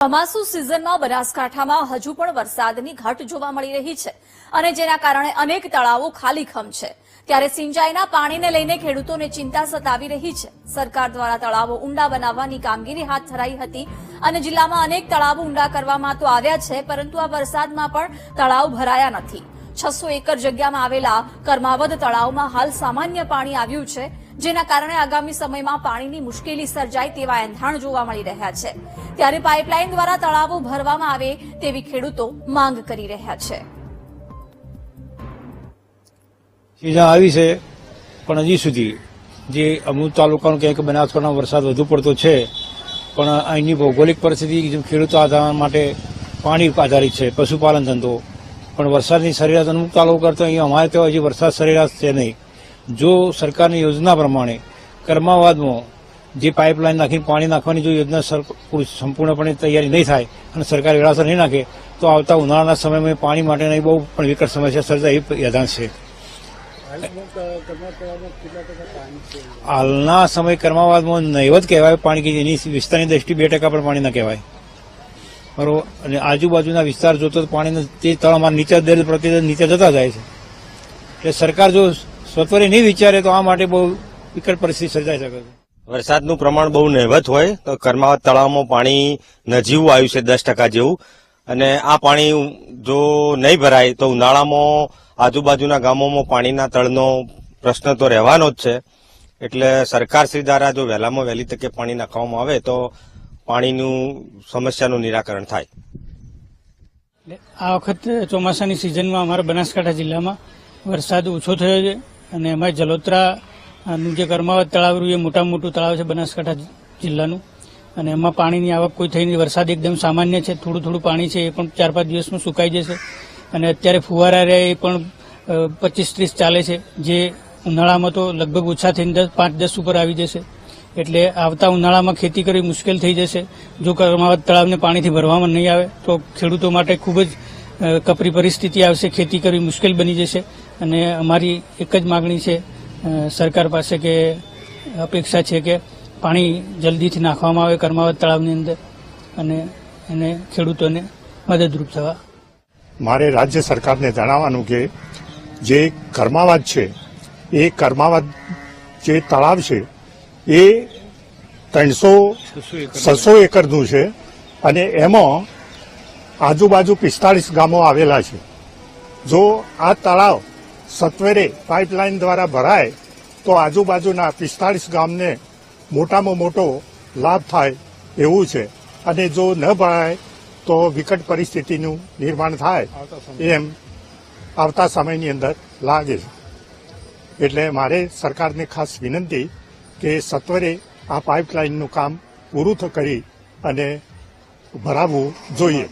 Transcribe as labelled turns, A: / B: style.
A: ચોમાસુ સિઝનમાં બનાસકાંઠામાં હજુ પણ વરસાદની ઘટ જોવા મળી રહી છે અને જેના કારણે અનેક તળાવો ખાલીખમ છે. ત્યારે સિંચાઈના પાણીને લઈને ખેડૂતોને ચિંતા સતાવી રહી છે. સરકાર દ્વારા તળાવો ઊંડા બનાવવાની કામગીરી હાથ ધરાઈ હતી અને જિલ્લામાં અનેક તળાવો ઊંડા કરવામાં તો આવ્યા છે, પરંતુ આ વરસાદમાં પણ તળાવ ભરાયા નથી. છસો એકર જગ્યામાં આવેલા કર્માવદ તળાવમાં હાલ સામાન્ય પાણી આવ્યું છે. જેના કારણે આગામી સમયમાં પાણીની મુશ્કેલી સર્જાય તેવા એંધાણ જોવા મળી રહ્યા છે. ત્યારે પાઇપલાઇન દ્વારા તળાવો ભરવામાં આવે તેવી ખેડૂતો માંગ કરી રહ્યા છે.
B: સિઝન આવી છે, પણ હજી સુધી જે અમુક તાલુકાનો ક્યાંક બનાસકાંઠા વરસાદ વધુ પડતો છે, પણ અહીંની ભૌગોલિક પરિસ્થિતિ ખેડૂતો આધાર માટે પાણી આધારિત છે, પશુપાલન ધંધો. પણ વરસાદની સરેરાશ અમુક તાલુકા કરતો અહીંયા અમારે ત્યાં હજી વરસાદ સરેરાશ છે નહીં. જો સરકારની યોજના પ્રમાણે કર્માવાદમાં જે પાઇપલાઇન નાખીને પાણી નાખવાની જો યોજના સંપૂર્ણપણે તૈયારી નહીં થાય અને સરકાર વેળાસર નહીં નાખે, તો આવતા ઉનાળાના સમયમાં પાણી માટેની બહુ પણ વિકટ સમસ્યા સર્જાય એ યાદાન છે. હાલના સમય કર્માવાદમાં નહીવત કહેવાય, પાણી કે એની વિસ્તારની દ્રષ્ટિ બે ટકા પણ પાણી ના કહેવાય. બરોબર અને આજુબાજુના વિસ્તાર જોતો પાણીના તે તળમાં નીચે દર પ્રતિ નીચે જતા જાય છે. એટલે સરકાર જો સત્વરે નહીં વિચારે તો આ માટે બહુ વિકટ પરિસ્થિતિ સર્જાઈ શકે છે.
C: વરસાદનું પ્રમાણ બહુ નહેવત હોય તો કર્માવત તળાવમાં પાણી નજીવું આવ્યું છે દસ ટકા જેવું. અને આ પાણી જો નહીં ભરાય તો ઉનાળામાં આજુબાજુના ગામોમાં પાણીના તળનો પ્રશ્ન તો રહેવાનો જ છે. એટલે સરકારશ્રી દ્વારા જો વહેલામાં વહેલી તકે પાણી નાખવામાં આવે તો પાણીનું સમસ્યાનું નિરાકરણ થાય.
D: એટલે આ વખતે ચોમાસાની સિઝનમાં અમારા બનાસકાંઠા જિલ્લામાં વરસાદ ઓછો થયો છે. અને એમાં જલોત્રાનું જે કર્માવત તળાવ રહ્યું, એ મોટામાં મોટું તળાવ છે બનાસકાંઠા જિલ્લાનું. અને એમાં પાણીની આવક કોઈ થઈ નથી વરસાદ એકદમ સામાન્ય છે. થોડું થોડું પાણી છે એ પણ ચાર પાંચ દિવસમાં સુકાઈ જશે. અને અત્યારે ફુવારા રહ્યા એ પણ પચીસ ત્રીસ ચાલે છે. જે ઉનાળામાં તો લગભગ ઓછા થઈને દસ, પાંચ, દસ ઉપર આવી જશે. એટલે આવતા ઉનાળામાં ખેતી કરવી મુશ્કેલ થઈ જશે. જો કર્માવત તળાવને પાણીથી ભરવામાં નહીં આવે, તો ખેડૂતો માટે ખૂબ જ કપરી પરિસ્થિતિ આવશે. ખેતી કરવી મુશ્કેલ બની જશે. અને અમારી એક જ માગણી છે સરકાર પાસે કે અપેક્ષા છે કે પાણી જલ્દીથી નાખવામાં આવે કર્માવત તળાવની અંદર અને એને ખેડૂતોને મદદરૂપ થવા.
E: મારે રાજ્ય સરકારને જણાવવાનું કે જે કર્માવાદ છે, એ કર્માવાદ જે તળાવ છે, એ ત્રણસો છસો એકરનું છે અને એમાં આજુબાજુ પિસ્તાળીસ ગામો આવેલા છે. જો આ તળાવ સત્વરે પાઇપલાઇન દ્વારા ભરાય, તો આજુબાજુના પિસ્તાળીસ ગામને મોટામાં મોટો લાભ થાય એવું છે. અને જો ન ભરાય, તો વિકટ પરિસ્થિતિનું નિર્માણ થાય એમ આવતા સમયની અંદર લાગે છે. એટલે મારે સરકારને ખાસ વિનંતી કે સત્વરે આ પાઇપલાઇનનું કામ પૂરું કરી અને ભરાવવું જોઈએ.